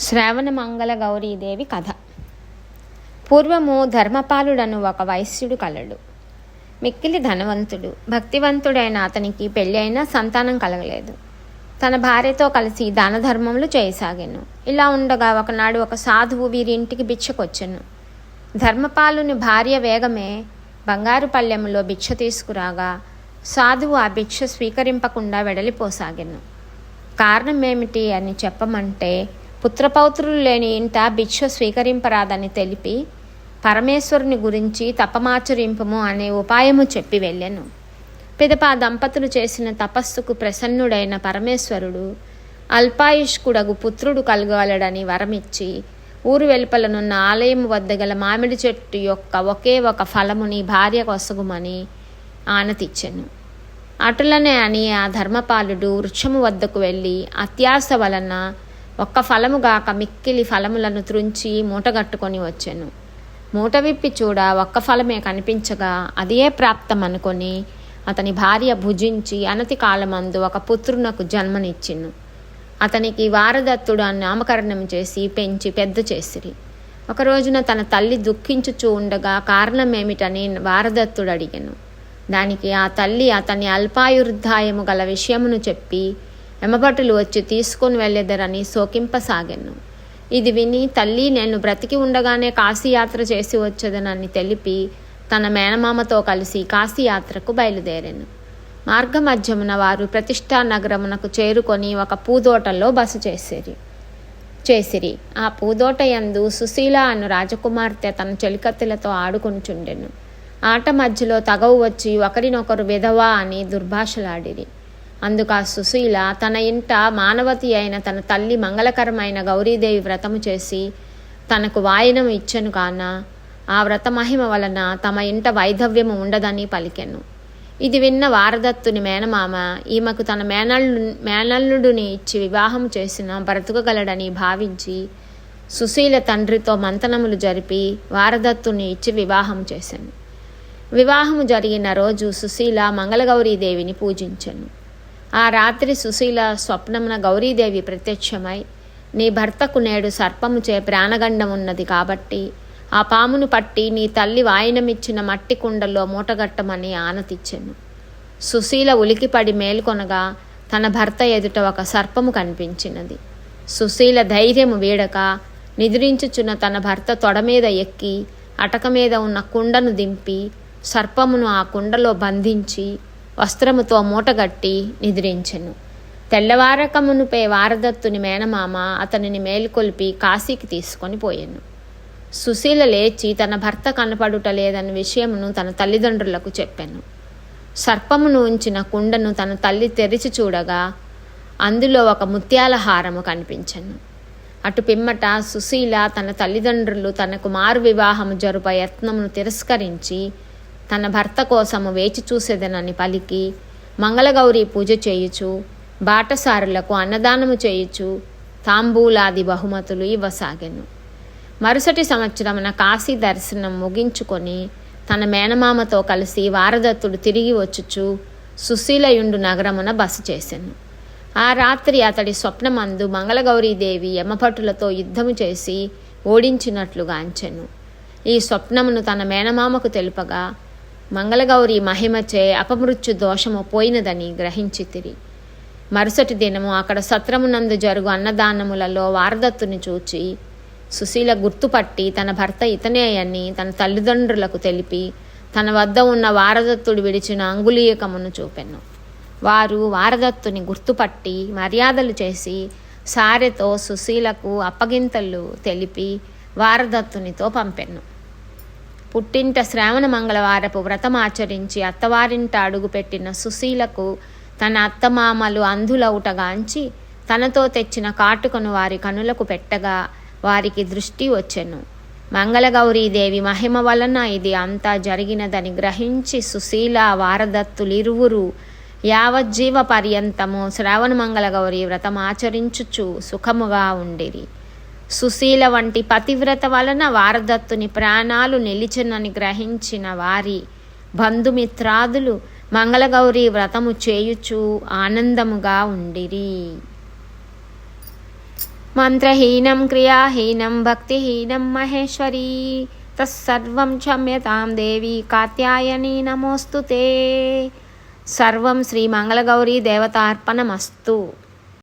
శ్రావణ మంగళ గౌరీదేవి కథ. పూర్వము ధర్మపాలుడను ఒక వైశ్యుడు కలడు. మిక్కిలి ధనవంతుడు భక్తివంతుడైన అతనికి పెళ్ళి అయినా సంతానం కలగలేదు. తన భార్యతో కలిసి దాన ధర్మములు చేయసాగాను. ఇలా ఉండగా ఒకనాడు ఒక సాధువు వీరి ఇంటికి ధర్మపాలుని భార్య వేగమే బంగారు పల్లెములో భిక్ష తీసుకురాగా సాధువు ఆ భిక్ష స్వీకరింపకుండా వెడలిపోసాగాను. కారణం ఏమిటి అని చెప్పమంటే పుత్రపౌత్రులు లేని ఇంట భిక్ష స్వీకరింపరాదని తెలిపి పరమేశ్వరుని గురించి తపమాచరింపము అనే ఉపాయము చెప్పి వెళ్ళాను. పిదప దంపతులు చేసిన తపస్సుకు ప్రసన్నుడైన పరమేశ్వరుడు అల్పాయుష్కుడగు పుత్రుడు కలగాలడని వరమిచ్చి ఊరు వెలుపలనున్న ఆలయం వద్ద గల మామిడి చెట్టు యొక్క ఒకే ఒక ఫలముని భార్య కొసగుమని ఆనతిచ్చెను. అటులనే అని ఆ ధర్మపాలుడు వృక్షము వద్దకు వెళ్ళి అత్యాశ వలన ఒక్క ఫలముగాక మిక్కిలి ఫలములను త్రుంచి మూటగట్టుకొని వచ్చాను. మూట విప్పి చూడ ఒక్క ఫలమే కనిపించగా అదే ప్రాప్తం అనుకొని అతని భార్య భుజించి అనతి కాలమందు ఒక పుత్రునకు జన్మనిచ్చిను. అతనికి వారదత్తుడు అని నామకరణం చేసి పెంచి పెద్ద చేసిరి. ఒక రోజున తన తల్లి దుఃఖించుచూ ఉండగా కారణమేమిటని వారదత్తుడు అడిగాను. దానికి ఆ తల్లి అతని అల్పాయుర్ధాయము గల విషయమును చెప్పి ఎమభటులు వచ్చి తీసుకొని వెళ్ళెదరని శోకింపసాగాను. ఇది విని తల్లి నేను బ్రతికి ఉండగానే కాశీయాత్ర చేసి వచ్చేదనని తెలిపి తన మేనమామతో కలిసి కాశీయాత్రకు బయలుదేరాను. మార్గమధ్యమున వారు ప్రతిష్టా నగరమునకు చేరుకొని ఒక పూదోటలో బస చేసిరి. చేసిరి. ఆ పూదోట యందు సుశీల అను రాజకుమార్తె తన చెలికత్తెలతో ఆడుకొనిచుండెను ఆట మధ్యలో తగవు వచ్చి ఒకరినొకరు విధవా అని దుర్భాషలాడిరి. అందుకు ఆ సుశీల తన ఇంట మానవతి అయిన తన తల్లి మంగళకరమైన గౌరీదేవి వ్రతము చేసి తనకు వాయనం ఇచ్చెను కాన ఆ వ్రత మహిమ వలన తమ ఇంట వైధవ్యము ఉండదని పలికెను. ఇది విన్న వారదత్తుని మేనమామ ఈమెకు తన మేనల్లు మేనల్లుడిని ఇచ్చి వివాహం చేసిన బ్రతుకగలడని భావించి సుశీల తండ్రితో మంతనములు జరిపి వారదత్తుని ఇచ్చి వివాహం చేశాను వివాహము జరిగిన రోజు సుశీల మంగళగౌరీదేవిని పూజించెను. ఆ రాత్రి సుశీల స్వప్నమున గౌరీదేవి ప్రత్యక్షమై నీ భర్తకు నేడు సర్పముచే ప్రాణగండం ఉన్నది కాబట్టి ఆ పామును పట్టి నీ తల్లి వాయినమిచ్చిన మట్టి కుండల్లో మూటగట్టమని ఆనతిచ్చెను సుశీల ఉలికిపడి మేల్కొనగా తన భర్త ఎదుట ఒక సర్పము కనిపించినది. సుశీల ధైర్యము వీడక నిద్రించుచున్న తన భర్త తొడ మీద ఎక్కి అటక మీద ఉన్న కుండను దింపి సర్పమును ఆ కుండలో బంధించి వస్త్రముతో మూటగట్టి నిద్రించెను. తెల్లవారకమునుపై వారదత్తుని మేనమామ అతనిని మేలుకొల్పి కాశీకి తీసుకొని పోయాను. సుశీల లేచి తన భర్త కనపడుట లేదన్న విషయమును తన తల్లిదండ్రులకు చెప్పాను. సర్పమును ఉంచిన కుండను తన తల్లి తెరిచి చూడగా అందులో ఒక ముత్యాల హారము కనిపించను. అటు పిమ్మట సుశీల తన తల్లిదండ్రులు తనకు మారు వివాహము జరుప యత్నమును తిరస్కరించి తన భర్త కోసము వేచి చూసేదనని పలికి మంగళగౌరి పూజ చేయుచు బాటసారులకు అన్నదానము చేయుచు తాంబూలాది బహుమతులు ఇవ్వసాగాను. మరుసటి సంవత్సరమున కాశీ దర్శనం ముగించుకొని తన మేనమామతో కలిసి వారదత్తుడు తిరిగి వచ్చుచు సుశీలయుండు నగరమున బస చేశాను ఆ రాత్రి అతడి స్వప్నమందు మంగళగౌరీదేవి యమభటులతో యుద్ధము చేసి ఓడించినట్లుగా అంచెను ఈ స్వప్నమును తన మేనమామకు తెలుపగా మంగళగౌరి మహిమచే అపమృత్యు దోషము పోయినదని గ్రహించితిరి. మరుసటి దినము అక్కడ సత్రమునందు జరుగు అన్నదానములలో వారదత్తుని చూచి సుశీల గుర్తుపట్టి తన భర్త ఇతనే అని తన తల్లిదండ్రులకు తెలిపి తన వద్ద ఉన్న వారదత్తుడు విడిచిన అంగుళీయకమును చూపెను వారు వారదత్తుని గుర్తుపట్టి మర్యాదలు చేసి సారెతో సుశీలకు అప్పగింతలు తెలిపి వారదత్తునితో పంపెను పుట్టింట శ్రావణ మంగళవారపు వ్రతమాచరించి అత్తవారింట అడుగుపెట్టిన సుశీలకు తన అత్తమామలు అంధులవుటగాంచి తనతో తెచ్చిన కాటుకను వారి కనులకు పెట్టగా వారికి దృష్టి వచ్చెను. మంగళగౌరీదేవి మహిమ వలన ఇది అంతా జరిగినదని గ్రహించి సుశీల వారదత్తులిరువురు యావజ్జీవ పర్యంతము శ్రావణ మంగళగౌరి వ్రతం ఆచరించుచు సుఖముగా ఉండిరి. సుశీల వంటి పతివ్రత వలన వారదత్తుని ప్రాణాలు నిలిచినని గ్రహించిన వారి బంధుమిత్రాదులు మంగళగౌరి వ్రతము చేయుచు ఆనందముగా ఉండిరి. మంత్రహీనం క్రియాహీనం భక్తిహీనం మహేశ్వరీ తస్సర్వం క్షమ్యతాం దేవి కాత్యాయని నమోస్తు సర్వం శ్రీ మంగళగౌరీ దేవతార్పణమస్తు.